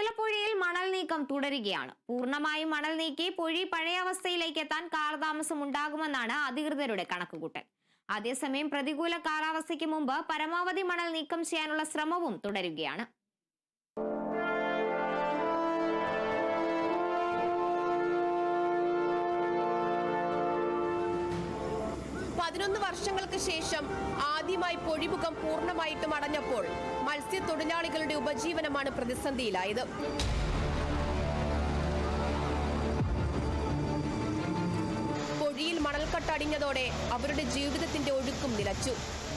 മുതലപ്പുഴയിൽ മണൽ നീക്കം തുടരുകയാണ്. പൂർണമായും മണൽ നീക്കി പുഴി പഴയ അവസ്ഥയിലേക്ക് എത്താൻ കാലതാമസം ഉണ്ടാകുമെന്നാണ് അധികൃതരുടെ കണക്കുകൂട്ടൽ. അതേസമയം പ്രതികൂല കാലാവസ്ഥയ്ക്ക് മുമ്പ് പരമാവധി മണൽ നീക്കം ചെയ്യാനുള്ള ശ്രമവും തുടരുകയാണ്. പതിനൊന്ന് വർഷങ്ങൾക്ക് ശേഷം ആദ്യമായി പൊഴിമുഖം പൂർണമായിട്ടും അടഞ്ഞപ്പോൾ മത്സ്യത്തൊഴിലാളികളുടെ ഉപജീവനമാണ് പ്രതിസന്ധിയിലായത്. പൊഴിയിൽ മണൽക്കട്ടടിഞ്ഞതോടെ അവരുടെ ജീവിതത്തിന്റെ ഒഴുക്കും നിലച്ചു.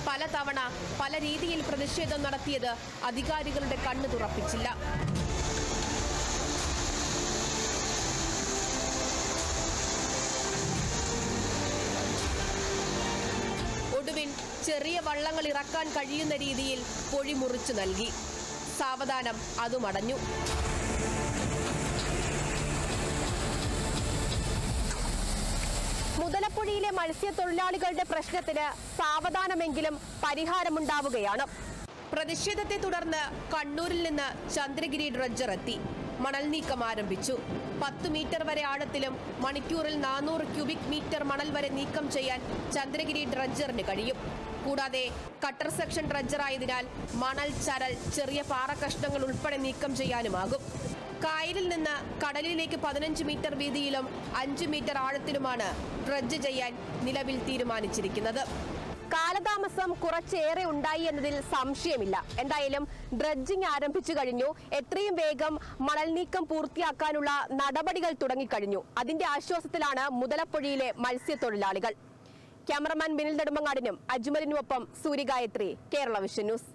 പലതവണ പല രീതിയിൽ പ്രതിഷേധം നടത്തിയത് അധികാരികളുടെ കണ്ണു ചെറിയ വള്ളങ്ങൾ ഇറക്കാൻ കഴിയുന്ന രീതിയിൽ പൊഴി മുറിച്ചു നൽകി. സാവധാനം അതുമടഞ്ഞു മുതലപ്പുഴയിലെ മത്സ്യത്തൊഴിലാളികളുടെ പ്രശ്നത്തിന് സാവധാനമെങ്കിലും പരിഹാരമുണ്ടാവുകയാണ്. പ്രതിഷേധത്തെ തുടർന്ന് കണ്ണൂരിൽ നിന്ന് ചന്ദ്രഗിരി ഡ്രഡ്ജർ എത്തി. മണൽ നീക്കം ആരംഭിച്ചു. പത്ത് മീറ്റർ വരെ ആഴത്തിലും മണിക്കൂറിൽ നാനൂറ് ക്യൂബിക് മീറ്റർ മണൽ വരെ നീക്കം ചെയ്യാൻ ചന്ദ്രഗിരി ഡ്രഡ്ജറിന് കഴിയും. കൂടാതെ കട്ടർ സെക്ഷൻ ഡ്രഡ്ജർ ആയതിനാൽ മണൽ ചരൽ ചെറിയ പാറക്കഷ്ണങ്ങൾ ഉൾപ്പെടെ നീക്കം ചെയ്യാനുമാകും. കായലിൽ നിന്ന് കടലിലേക്ക് പതിനഞ്ച് മീറ്റർ വീതിയിലും അഞ്ച് മീറ്റർ ആഴത്തിലുമാണ് ഡ്രഡ്ജ് ചെയ്യാൻ നിലവിൽ തീരുമാനിച്ചിരിക്കുന്നത്. കാലതാമസം കുറച്ചേറെ ഉണ്ടായി എന്നതിൽ സംശയമില്ല. എന്തായാലും ഡ്രഡ്ജിംഗ് ആരംഭിച്ചു കഴിഞ്ഞു. എത്രയും വേഗം മണൽ നീക്കം പൂർത്തിയാക്കാനുള്ള നടപടികൾ തുടങ്ങിക്കഴിഞ്ഞു. അതിന്റെ ആശ്വാസത്തിലാണ് മുതലപ്പുഴയിലെ മത്സ്യത്തൊഴിലാളികൾ. ക്യാമറമാൻ ബിനിൽ നെടുമങ്ങാടിനും അജ്മലിനുമൊപ്പം സൂര്യഗായത്രി കേരള വിഷൻ ന്യൂസ്.